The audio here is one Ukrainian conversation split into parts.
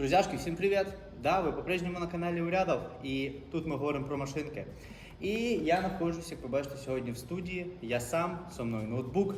Друзяшки, всім привіт! Да, ви по-прежньому на каналі Урядов, і тут ми говоримо про машинки. І я знаходжуся, як ви бачите, сьогодні в студії. Я сам, со мною ноутбук.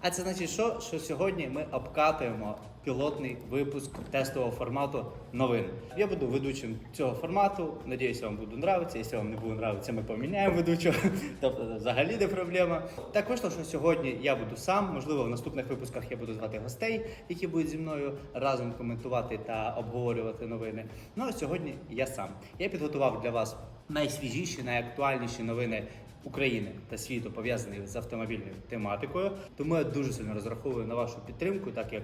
А це значить, що? що сьогодні ми обкатуємо пілотний випуск тестового формату новин. Я буду ведучим цього формату. Надіюсь, вам буде нравитися. Якщо вам не буде нравитися, ми поміняємо ведучого. Тобто взагалі не проблема. Так вийшло, що сьогодні я буду сам. Можливо, в наступних випусках я буду звати гостей, які будуть зі мною разом коментувати та обговорювати новини. Ну а сьогодні я сам. Я підготував для вас найсвіжіші, найактуальніші новини України та світу пов'язані з автомобільною тематикою. Тому я дуже сильно розраховую на вашу підтримку, так як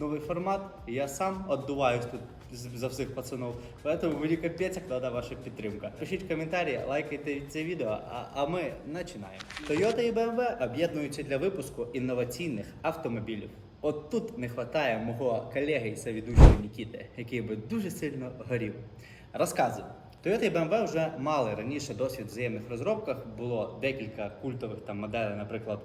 новий формат. і Я сам віддуваюсь тут за всіх пацанов. Поэтому мені капець як треба ваша підтримка. Пишіть коментарі, лайкайте це відео, а, а ми починаємо. Toyota і BMW об'єднуються для випуску інноваційних автомобілів. От тут не вистачає мого колеги і соведучого Нікіти, який би дуже сильно горів. Розказую. Toyota і BMW вже мали раніше досвід в взаємних розробках. Було декілька культових там моделей, наприклад,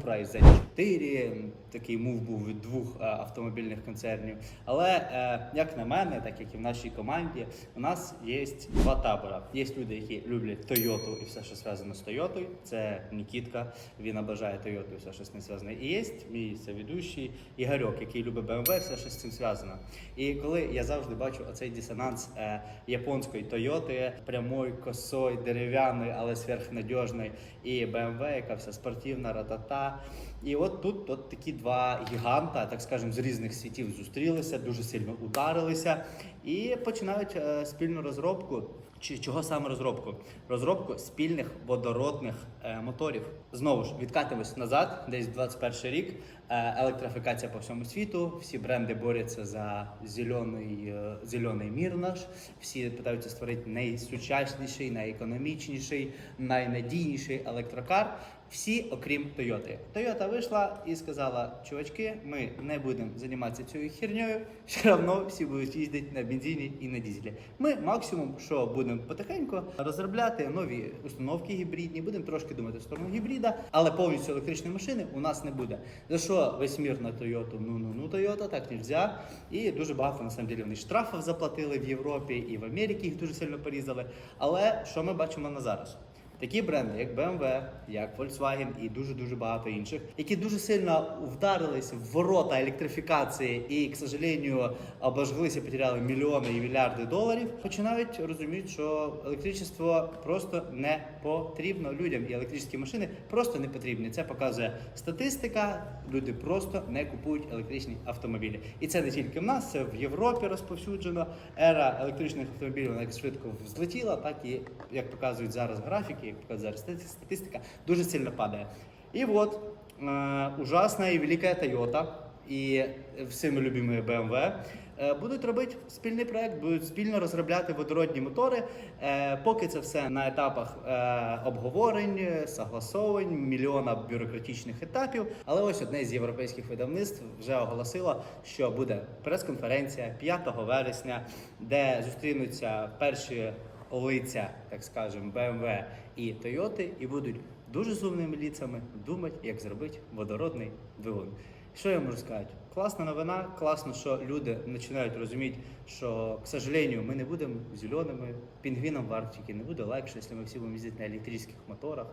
Supra і Z4. Такий мув був від двох е, автомобільних концернів. Але е, як на мене, так як і в нашій команді, у нас є два табора. Є люди, які люблять Toyota і все, що зв'язано з Toyota. Це Нікітка, він обожає Toyota і все, що з ним зв'язане. І є мій соведущий Ігорьок, який любить BMW, все, що з цим зв'язано. І коли я завжди бачу оцей дисонанс е, японської Toyota, прямої, косої, дерев'яної, але сверхнадіжної, і BMW, яка вся спортивна, ратата. para І от тут от такі два гіганта, так скажемо, з різних світів зустрілися, дуже сильно ударилися і починають е, спільну розробку. Чи чого саме розробку? Розробку спільних водородних е, моторів. Знову ж відкатимось назад, десь 21 рік. Е, електрифікація по всьому світу. Всі бренди борються за зелений, е, зелений мір наш. Всі питаються створити найсучасніший, найекономічніший, найнадійніший електрокар. Всі, окрім Тойоти. Тойота вийшла і сказала: чувачки, ми не будемо займатися цією херньою, все одно всі будуть їздити на бензині і на дізелі. Ми максимум, що будемо потихеньку розробляти нові установки гібридні, будемо трошки думати в сторону гібрида, але повністю електричної машини у нас не буде. За що весь мір на Тойоту? Ну ну ну Тойота, так нельзя. І дуже багато на самом деле вони штрафів заплатили в Європі і в Америці їх дуже сильно порізали. Але що ми бачимо на зараз? Такі бренди, як BMW, як Volkswagen і дуже дуже багато інших, які дуже сильно вдарились в ворота електрифікації і, к сожалению, обожглися, потеряли мільйони і мільярди доларів, починають розуміти, що електричество просто не потрібно людям, і електричні машини просто не потрібні. Це показує статистика. Люди просто не купують електричні автомобілі. І це не тільки в нас, це в Європі розповсюджено. Ера електричних автомобілів як швидко взлетіла, так і як показують зараз графіки, показує зараз статистика, дуже сильно падає. І от е, ужасна і велика Toyota і всіми любимі BMW е, будуть робити спільний проект, будуть спільно розробляти водородні мотори. Е, поки це все на етапах е, обговорень, согласовань, мільйона бюрократичних етапів. Але ось одне з європейських видавництв вже оголосило, що буде прес-конференція 5 вересня, де зустрінуться перші лиця, так скажемо, BMW і Toyota, і будуть дуже з умними ліцями думати, як зробити водородний двигун. Що я можу сказати? Класна новина, класно, що люди починають розуміти, що, к сожалению, ми не будемо зеленими, пінгвінам в Арктиці не буде легше, якщо ми всі будемо їздити на електричних моторах.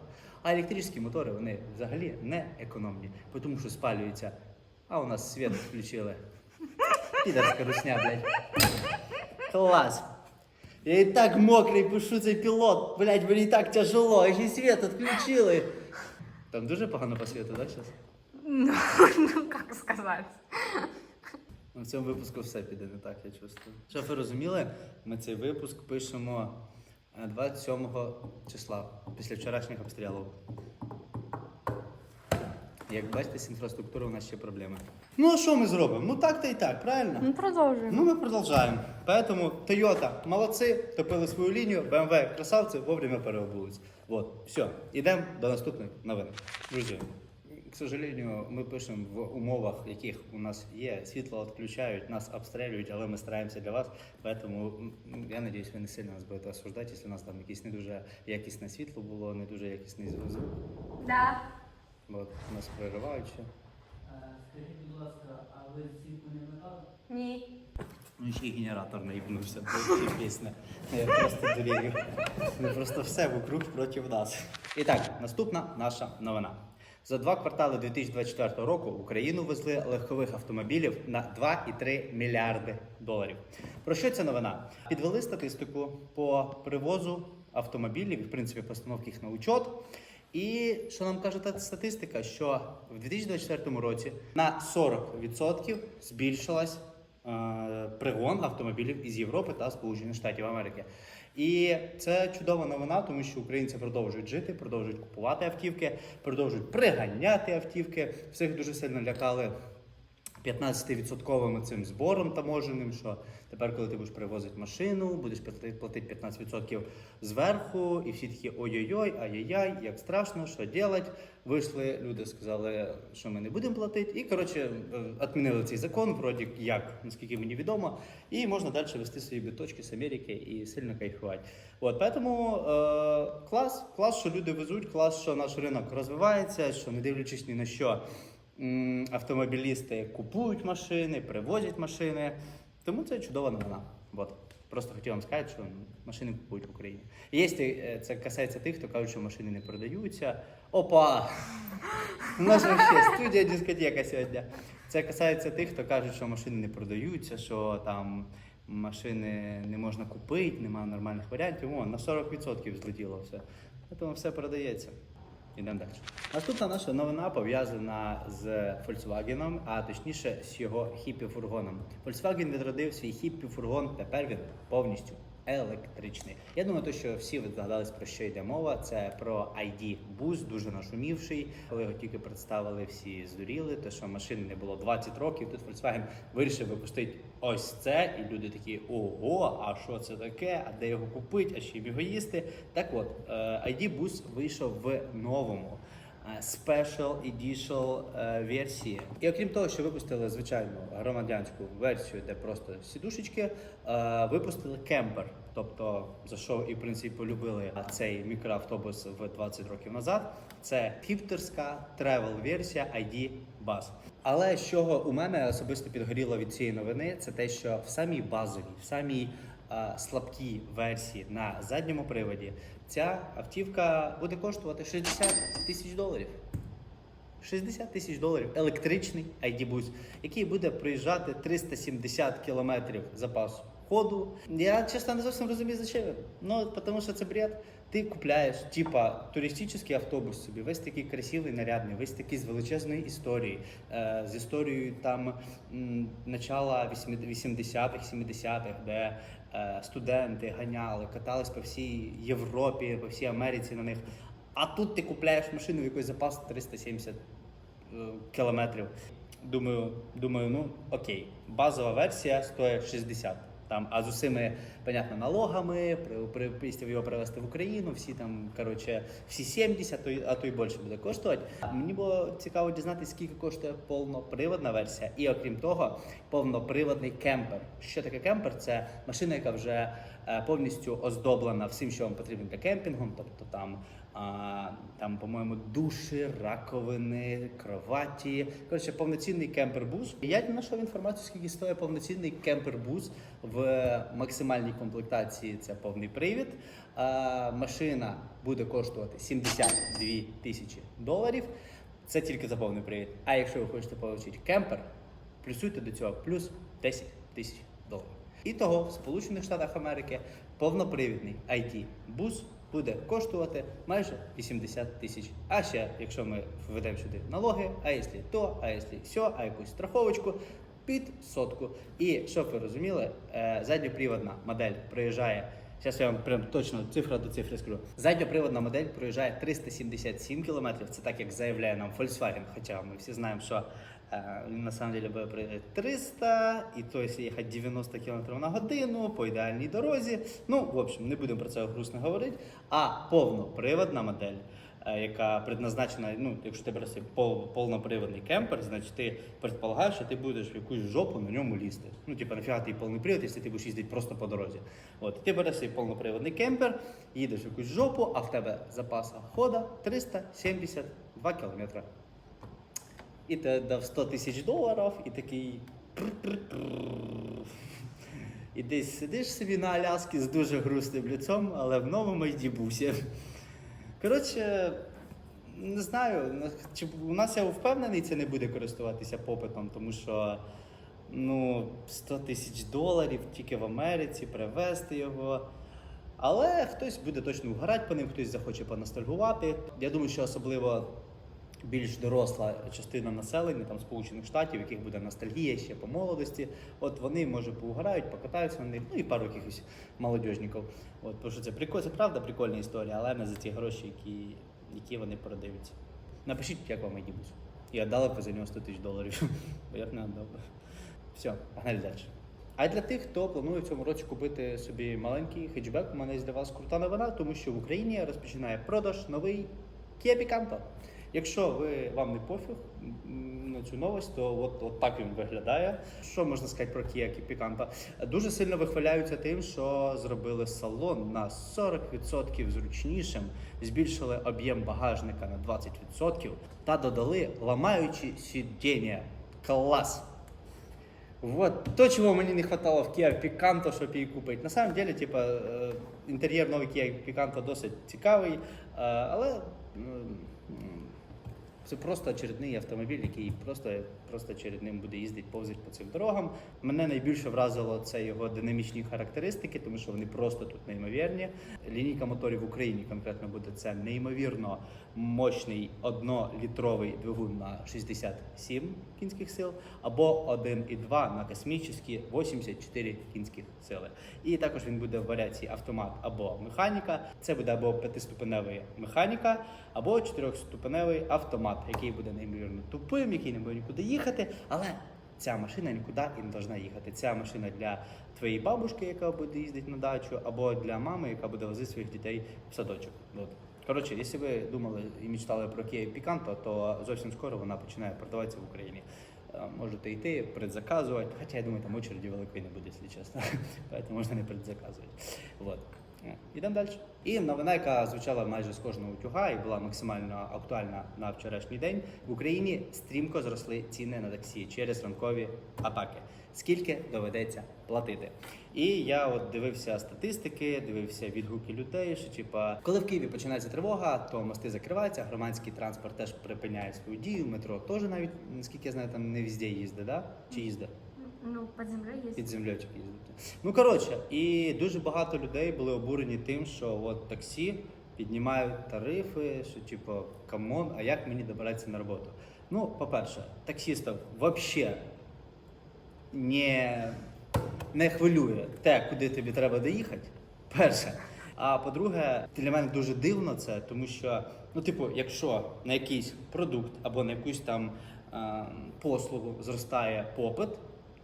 А електричні мотори вони взагалі не економні, тому що спалюються. А у нас світ включили. Підерська русня, блядь. Клас. Я и так мокрий пишу цей пілот. Блять, мені так тяжело, і світ відключили. Там дуже погано по світу, да, зараз? Ну, ну как сказать? В цьому випуску все піде не так, я чувствую. Щоб ви розуміли, ми цей випуск пишемо е, 27 числа, після вчорашніх обстрілів. Як бачите, з інфраструктурою у нас ще проблеми. Ну а що ми зробимо? Ну так та й так, правильно? Ну, продолжим. Ну, мы продолжаем. Поэтому Toyota молодцы, топили свою лінію, BMW красавці, вовремя переобулись. Вот, все, йдемо до наступних новин. Друзі, к сожалению, ми пишемо в умовах, яких у нас є, світло відключають, нас обстрілюють, але ми стараємося для вас. Поэтому м, я надіюсь, ви не сильно нас будете осуждати, якщо у нас там якесь не дуже якісне світло було, не дуже якісний зв'язок. Да. От, нас переривають ще. Е, Скажіть, будь ласка, а ви сітку не вмикали? Ні. Ну, ще й генератор наїбнувся, ще пісня. Я просто дурію. Ну просто все вокруг проти нас. І так, наступна наша новина. За два квартали 2024 року в Україну везли легкових автомобілів на 2,3 мільярди доларів. Про що ця новина? Підвели статистику по привозу автомобілів, в принципі, постановки їх на учет. І що нам каже та статистика, що в 2024 році на 40% збільшилась е, пригон автомобілів із Європи та Сполучених Штатів Америки. І це чудова новина, тому що українці продовжують жити, продовжують купувати автівки, продовжують приганяти автівки. Всіх дуже сильно лякали 15% цим збором таможенним, що тепер, коли ти будеш перевозити машину, будеш плати- платити 15% зверху, і всі такі ой-ой-ой, ай-яй-яй, як страшно, що робити. Вийшли, люди сказали, що ми не будемо платити. І коротше, е, відмінили цей закон, вроді як, наскільки мені відомо, і можна далі вести свої біточки з Америки і сильно кайфувати. От, поэтому е, клас, клас, що люди везуть, клас, що наш ринок розвивається, що не дивлячись ні на що. Автомобілісти купують машини, привозять машини. Тому це чудова новина. От. Просто хотів вам сказати, що машини купують в Україні. Є е, це касається тих, хто кажуть, що машини не продаються. Опа! У нас вообще студія дискотека сьогодні. Це касається тих, хто кажуть, що машини не продаються, що там машини не можна купити, немає нормальних варіантів. О, на 40% злетіло все. Тому все продається. Йдемо далі. Наступна наша новина пов'язана з Volkswagen, а точніше з його хіппі-фургоном. Volkswagen відродив свій хіппі-фургон, тепер він повністю електричний. Я думаю, то, що всі ви здогадались, про що йде мова. Це про ID Boost, дуже нашумівший. Коли його тільки представили, всі здуріли, те, що машини не було 20 років. Тут Volkswagen вирішив випустити ось це, і люди такі: ого, а що це таке? А де його купити? А ще його їсти? Так от, е, ID Boost вийшов в новому. Е, Special Edition е, версії. І окрім того, що випустили звичайну громадянську версію, де просто сідушечки, е, випустили кемпер. Тобто, за що і в принципі полюбили цей мікроавтобус в 20 років назад. Це хіптерська тревел-версія ID Bus. Але з чого у мене особисто підгоріло від цієї новини, це те, що в самій базовій, в самій слабкій версії на задньому приводі ця автівка буде коштувати 60 тисяч доларів. 60 тисяч доларів електричний ID-бус, який буде проїжджати 370 кілометрів запасу ходу. Я чесно не зовсім розумію, зачем. чим. Ну, тому що це бред. Ти купляєш, типа, туристичний автобус собі, весь такий красивий, нарядний, весь такий з величезної історії, е, з історією там м, начала 80-х, 70-х, де е, студенти ганяли, катались по всій Європі, по всій Америці на них. А тут ти купляєш машину, в якої запас 370 е, кілометрів. Думаю, думаю, ну окей, базова версія стоїть 60. Там, а з усіми, понятно, налогами, при, його привезти в Україну, всі там, коротше, всі 70, то а то й більше буде коштувати. Мені було цікаво дізнатися, скільки коштує повноприводна версія, і окрім того, повноприводний кемпер. Що таке кемпер? Це машина, яка вже е, повністю оздоблена всім, що вам потрібно для кемпінгу, тобто там. А, там, по-моєму, душі, раковини, кроваті. Коротше, повноцінний кемпер-бус. Я знайшов інформацію, скільки стоїть повноцінний кемпер-бус в максимальній комплектації. Це повний привід. А, машина буде коштувати 72 тисячі доларів. Це тільки за повний привід. А якщо ви хочете отримати кемпер, плюсуйте до цього плюс 10 тисяч доларів. І того в Сполучених Штатах Америки повнопривідний IT бус буде коштувати майже 80 тисяч. А ще, якщо ми введемо сюди налоги, а якщо то, а якщо сьо, а якусь страховочку під сотку. І щоб ви розуміли, е, задньоприводна модель проїжджає. Зараз я вам прям точно цифра до цифри скажу. Задньоприводна модель проїжджає 377 кілометрів. Це так, як заявляє нам Volkswagen, хоча ми всі знаємо, що на самом деле буде проїжджати 300, і то якщо їхати 90 км на годину по ідеальній дорозі. Ну, в общем, не будемо про це грустно говорити. А повноприводна модель, е, яка предназначена, ну, якщо ти береш пол, повноприводний кемпер, значить ти предполагаєш, що ти будеш в якусь жопу на ньому лізти. Ну, типа, нафіга ти повний привод, якщо ти будеш їздити просто по дорозі. От, ти береш собі повноприводний кемпер, їдеш в якусь жопу, а в тебе запаса хода 372 кілометри. І ти дав 100 тисяч доларів, і такий. і десь сидиш собі на Аляскі з дуже грустним лицом, але в новому майдібусі. Коротше, не знаю, на- чи у нас я впевнений, це не буде користуватися попитом, тому що ну, 100 тисяч доларів тільки в Америці, привезти його. Але хтось буде точно вгорати по ним, хтось захоче поностальгувати. Я думаю, що особливо більш доросла частина населення там Сполучених Штатів, яких буде ностальгія ще по молодості. От вони може поугорають, покатаються на них, ну і пару якихось молодіжників. От, тому що це прикол, це правда прикольна історія, але не за ті гроші, які, які вони продаються. Напишіть, як вам дібус. І віддали б за нього 100 тисяч доларів. Бо я б не віддав. Все, погнали далі. А для тих, хто планує в цьому році купити собі маленький хетчбек, у мене є для вас крута новина, тому що в Україні розпочинає продаж новий Kia Picanto. Якщо ви вам не пофіг на цю новость, то от, от так він виглядає. Що можна сказати про Kia Picanto? Дуже сильно вихваляються тим, що зробили салон на 40% зручнішим, збільшили об'єм багажника на 20% та додали ламаючі сидіння. Клас! Вот то, чего мне не хватало в Kia Picanto, щоб її купити. На самом деле, типа, е, інтер'єр новий Kia Picanto досить цікавий, е, але це просто очередний автомобіль, який просто, просто очередним буде їздити, повзати по цим дорогам. Мене найбільше вразило це його динамічні характеристики, тому що вони просто тут неймовірні. Лінійка моторів в Україні конкретно буде це неймовірно мощний однолітровий двигун на 67 кінських сил або 1,2 на космічні 84 кінських сили. І також він буде в варіації автомат або механіка. Це буде або п'ятиступеневий механіка, або чотирьохступеневий автомат, який буде неймовірно тупим, який не буде нікуди їхати, але. Ця машина нікуди і не повинна їхати. Ця машина для твоєї бабушки, яка буде їздити на дачу, або для мами, яка буде возити своїх дітей в садочок. От. Коротше, якщо ви думали і мечтали про Kia Picanto, то зовсім скоро вона починає продаватися в Україні. Е, Можете йти, предзаказувати. Хоча я думаю, там очереді великої не буде, якщо чесно. Тому можна не предзаказувати. Вот. Ідемо далі. І новина, яка звучала майже з кожного утюга і була максимально актуальна на вчорашній день. В Україні стрімко зросли ціни на таксі через ранкові атаки. Скільки доведеться платити? І я от дивився статистики, дивився відгуки людей, що типа, коли в Києві починається тривога, то мости закриваються, громадський транспорт теж припиняє свою дію. Метро теж навіть наскільки я знаю, там не везде їздить, да? Чи їздить? Ну, под землей есть. Під землею тільки їздити. Ну коротше, і дуже багато людей були обурені тим, що от таксі піднімають тарифи, що типу, камон, а як мені добиратися на роботу? Ну, по-перше, таксістів взагалі не, не хвилює те, куди тобі треба доїхати. Перше. А по-друге, для мене дуже дивно це, тому що, ну, типу, якщо на якийсь продукт або на якусь там е, послугу зростає попит,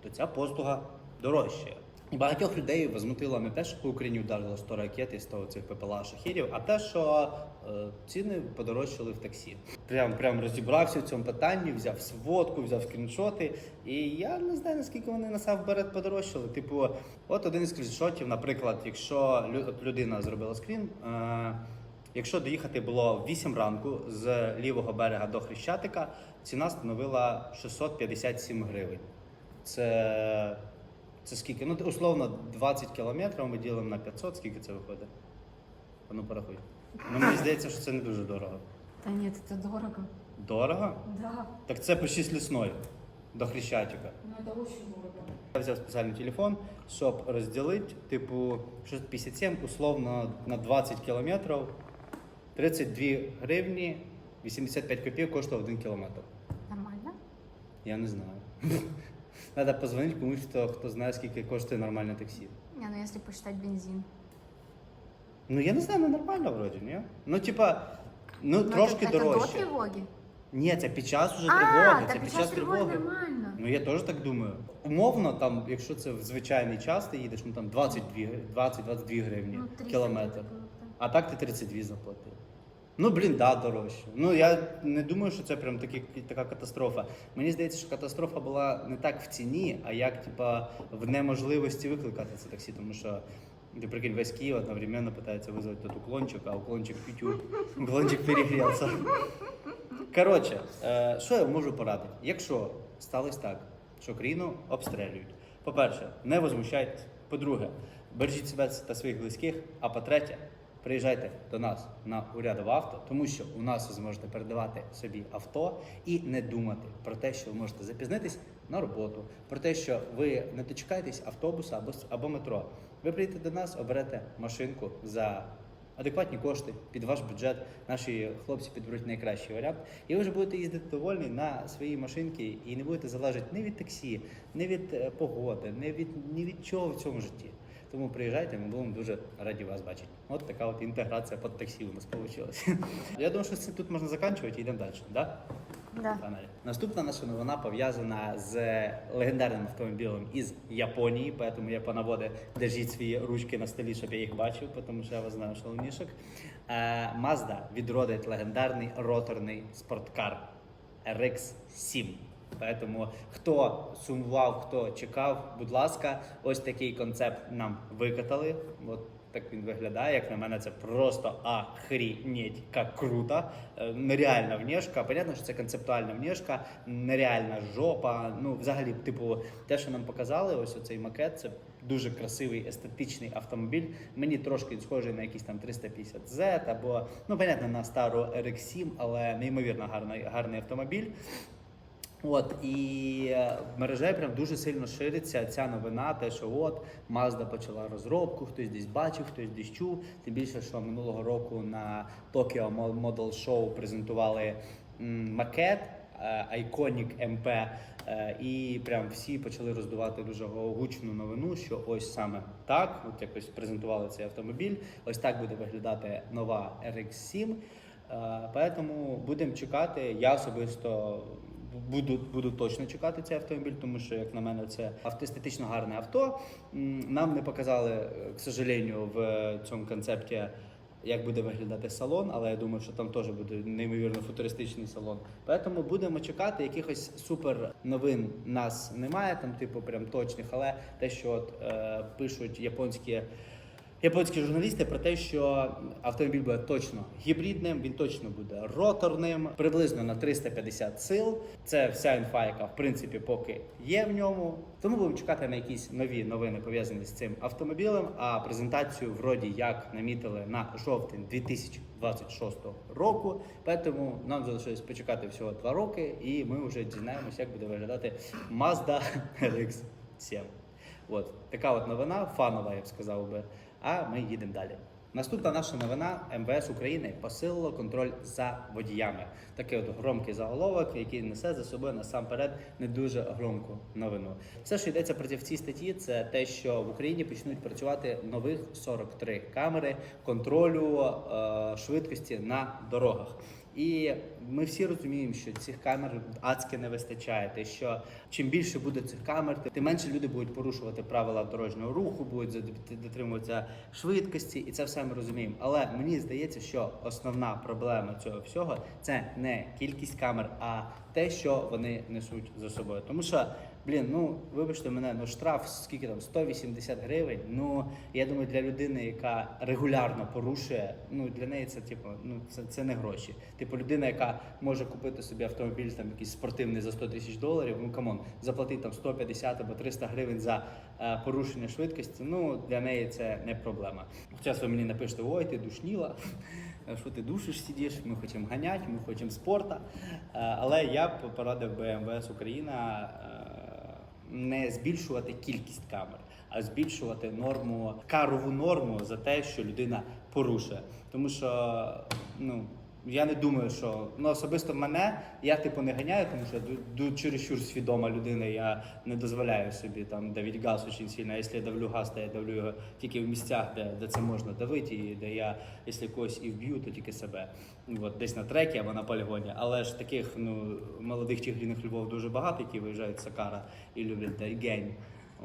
то ця послуга дорожчає. І багатьох людей возмутило не те, що по Україні вдарило 100 ракет і 100 цих ППЛА шахірів, а те, що е, ціни подорожчали в таксі. Прям прям розібрався в цьому питанні, взяв сводку, взяв скріншоти. І я не знаю наскільки вони насамперед подорожчали. Типу, от один із скріншотів, наприклад, якщо людина зробила скрін. Е, Якщо доїхати було в 8 ранку з лівого берега до Хрещатика, ціна становила 657 гривень. Це, це скільки? Ну, условно, 20 кілометрів ми ділимо на 500, скільки це виходить? А Ну, порахуй. Ну, мені здається, що це не дуже дорого. Да нет, это дорого. Дорого? Да. Так це почти з лісної до Хрещатика. Ну, это очень дорого. Я взяв спеціальний телефон, щоб розділити, типу, 657 условно на 20 кілометрів, 32 гривні, 85 копійок коштує 1 кілометр. Нормально? Я не знаю. Треба позвонити комусь, хто, хто знає, скільки коштує нормальне таксі. Не, ну если посчитать бензин. Ну я не знаю, ну нормально вроді, ні? Ну, типа, ну Ну, трошки это, это до дорожче. тревоги? Ні, це під час уже а, тривоги, це так під сейчас час тревоги тривоги. нормально. Ну я теж так думаю. Умовно, там, якщо це в звичайний час ти їдеш, ну там 20-22 гривні Ну, 300 кілометр. где-то было, да. А так ти 32 заплатив. Ну, блін, да, дорожче. Ну я не думаю, що це прям такі, така катастрофа. Мені здається, що катастрофа була не так в ціні, а як типа в неможливості викликати це таксі, тому що. Ти прикинь, весь Київ одновременно пытается вызвать тот уклончик, а уклончик пітюр, уклончик перегрівся. Коротше, е, що я можу порадити? Якщо сталося так, що країну обстрілюють, по-перше, не возмущайтесь, По-друге, бережіть себе та своїх близьких. А по-третє, приїжджайте до нас на урядове авто, тому що у нас ви зможете передавати собі авто і не думати про те, що ви можете запізнитись на роботу, про те, що ви не дочекаєтесь автобуса або, або метро. Ви прийдете до нас, оберете машинку за адекватні кошти під ваш бюджет. Наші хлопці підберуть найкращий варіант, і ви вже будете їздити довольні на своїй машинці і не будете залежати ні від таксі, ні від е, погоди, ні від ні від чого в цьому житті. Тому приїжджайте, ми будемо дуже раді вас бачити. От така от інтеграція під таксі у нас вийшла. Я думаю, що це тут можна закінчувати і йдемо далі. Да? Да. Наступна наша новина пов'язана з легендарним автомобілем із Японії, тому я понаводи держіть свої ручки на столі, щоб я їх бачив, тому що я вас знаю, шалунішок. Е, Mazda відродить легендарний роторний спорткар RX-7. Тому хто сумував, хто чекав, будь ласка, ось такий концепт нам викатали. От так він виглядає. Як на мене, це просто ахрінеть, як круто. Е, Нереальна внешка. Понятно, що це концептуальна внешка, нереальна жопа. Ну, взагалі, типу, те, що нам показали, ось оцей макет, це дуже красивий естетичний автомобіль. Мені трошки схожий на якийсь там 350Z або, ну, понятно, на стару RX-7, але неймовірно гарний, гарний автомобіль. От і е, мережею прям дуже сильно шириться ця новина, те, що от Mazda почала розробку, хтось десь бачив, хтось десь чув. Тим більше, що минулого року на Tokyo Model Show презентували макет е, Iconic MP, е, і прям всі почали роздувати дуже гучну новину, що ось саме так, от якось презентували цей автомобіль. Ось так буде виглядати нова RX-7. Е, Поэтому будемо чекати. Я особисто буду, буду точно чекати цей автомобіль, тому що, як на мене, це автоестетично гарне авто. Нам не показали, е, к сожалению, в цьому концепті. Як буде виглядати салон, але я думаю, що там теж буде неймовірно футуристичний салон. Тому будемо чекати якихось супер новин. Нас немає, там, типу, прям точних, але те, що от, е, пишуть японські японські журналісти про те, що автомобіль буде точно гібридним, він точно буде роторним, приблизно на 350 сил. Це вся інфа, яка в принципі поки є в ньому. Тому будемо чекати на якісь нові новини пов'язані з цим автомобілем. А презентацію вроді як намітили на жовтень 2026 року. Тому нам залишилось почекати всього два роки, і ми вже дізнаємося, як буде виглядати Mazda RX-7. От така от новина, фанова, я б сказав би. А ми їдемо далі. Наступна наша новина МВС України посилило контроль за водіями. Такий от громкий заголовок, який несе за собою насамперед не дуже громку новину. Все, що йдеться проти в цій статті, це те, що в Україні почнуть працювати нових 43 камери контролю е, швидкості на дорогах. І ми всі розуміємо, що цих камер адськи не вистачає. Те, що чим більше буде цих камер, тим менше люди будуть порушувати правила дорожнього руху, будуть дотримуватися швидкості, і це все ми розуміємо. Але мені здається, що основна проблема цього всього це не кількість камер, а те, що вони несуть за собою. Тому що, блін, ну вибачте мене, ну штраф скільки там 180 гривень. Ну я думаю, для людини, яка регулярно порушує, ну для неї це типу, ну це, це не гроші. Типу, людина, яка може купити собі автомобіль там якийсь спортивний за 100 тисяч доларів. Ну камон, заплатити там 150 або 300 гривень за е, порушення швидкості. Ну для неї це не проблема. Зараз ви мені напишете, ой, ти душніла. Що ти душиш, сидиш, ми хочемо ганяти, ми хочемо спорта. Е, Але я б порадив би Україна е, не збільшувати кількість камер, а збільшувати норму, карову норму за те, що людина порушує. Тому що ну. Я не думаю, що ну особисто мене я типу не ганяю, тому що я чересчур свідома людина. Я не дозволяю собі там давити газ дуже сильно. Якщо я давлю газ, то я давлю його тільки в місцях, де, де це можна давити, і де я, якщо когось і вб'ю, то тільки себе. От десь на трекі або на полігоні. Але ж таких ну молодих тігріних львов дуже багато, які виїжджають Сакара і люблять дай гень.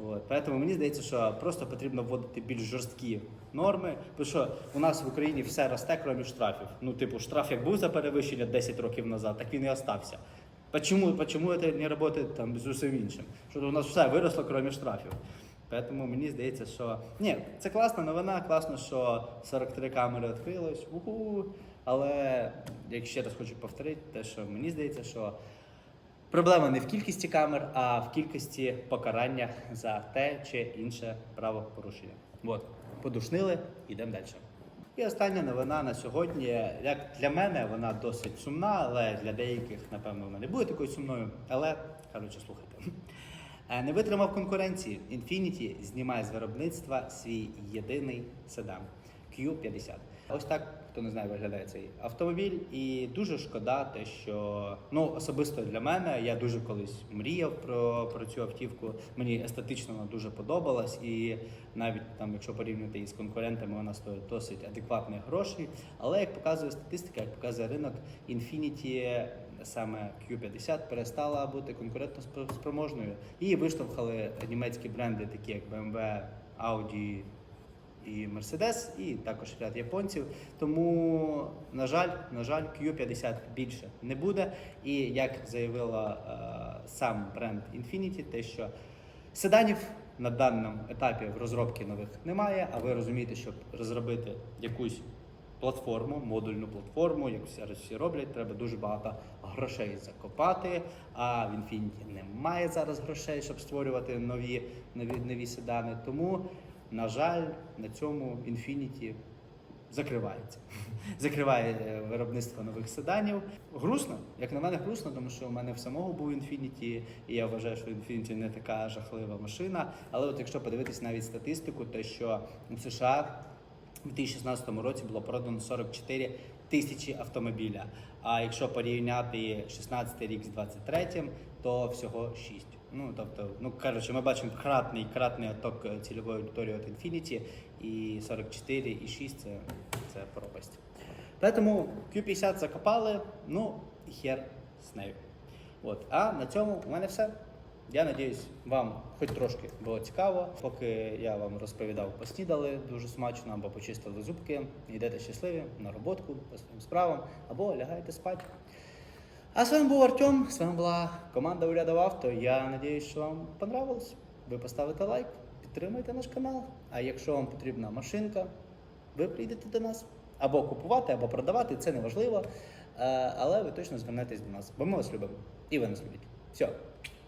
От. Поэтому мені здається, що просто потрібно вводити більш жорсткі норми, тому що у нас в Україні все росте, крім штрафів. Ну, типу, штраф як був за перевищення 10 років назад, так він і остався. Почему, почему це не працює там з усім іншим? Що у нас все виросло, крім штрафів. Тому мені здається, що ні, це класна новина, класно, що 43 камери відкрилось. Але як ще раз хочу повторити, те, що мені здається, що Проблема не в кількості камер, а в кількості покарання за те чи інше правопорушення. От, подушнили, йдемо далі. І остання новина на сьогодні. Як для мене вона досить сумна, але для деяких, напевно, вона не буде такою сумною. Але, коротше, слухайте. Е, Не витримав конкуренції. Infiniti знімає з виробництва свій єдиний седан Q50. Ось так, хто не знає, виглядає цей автомобіль. І дуже шкода, те, що ну особисто для мене я дуже колись мріяв про, про цю автівку. Мені естетично вона дуже подобалась, і навіть там, якщо порівняти її з конкурентами, вона стоїть досить адекватних грошей. Але як показує статистика, як показує ринок, Infiniti саме Q50 перестала бути конкурентно спро- спроможною. Її виштовхали німецькі бренди, такі як BMW, Audi і Mercedes, і також ряд японців. Тому, на жаль, на жаль, Q50 більше не буде. І як заявила е, сам бренд Infiniti, те, що седанів на даному етапі в розробці нових немає. А ви розумієте, щоб розробити якусь платформу, модульну платформу, як зараз всі роблять, треба дуже багато грошей закопати. А в Infiniti немає зараз грошей, щоб створювати нові, нові, нові седани. Тому, на жаль, на цьому Infiniti закривається. Закриває е, виробництво нових седанів. Грустно, як на мене, грустно, тому що у мене в самого був Infiniti, і я вважаю, що Infiniti не така жахлива машина. Але от якщо подивитись навіть статистику, то що у США у 2016 році було продано 44 тисячі автомобіля. А якщо порівняти 16 рік з 23, то всього 6. Ну тобто, ну коротше, ми бачимо кратний кратний отток е, цільової аудиторії від Infinity, і 44 і 6 це, це пропасть. Тому Q50 закопали, ну хер з нею. От. А на цьому у мене все. Я надіюсь, вам хоч трошки було цікаво. Поки я вам розповідав, поснідали дуже смачно або почистили зубки, йдете щасливі на роботку по своїм справам або лягаєте спати. А з вами був Артем, з вами була команда Урядов Авто. Я надіюсь, що вам понравилось. Ви поставите лайк, підтримуйте наш канал. А якщо вам потрібна машинка, ви прийдете до нас або купувати, або продавати, це не важливо. Е, Але ви точно звернетесь до нас, бо ми вас любимо. І ви нас любите. Все.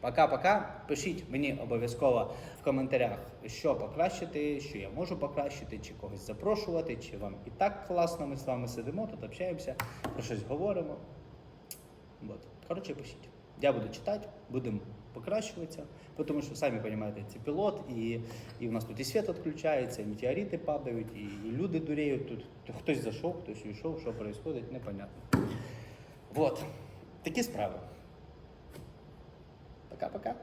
Пока-пока. Пишіть мені обов'язково в коментарях, що покращити, що я можу покращити, чи когось запрошувати, чи вам і так класно. Ми з вами сидимо, тут общаємося, про щось говоримо. Вот. Коротше, пишіть. Я буду читати, будемо покращуватися, тому що самі розумієте, це пілот, і, і у нас тут і світ відключається, і метеорити падають, і, і люди дуреють тут. То Хтось зайшов, хтось уйшов, що відбувається, непонятно. Вот. Такі справи. Пока-пока.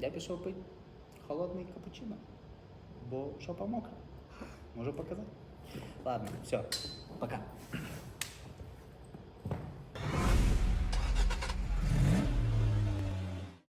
Я пішов пити холодний капучино, бо шопа мокра. Можу показати. Ладно, все, пока.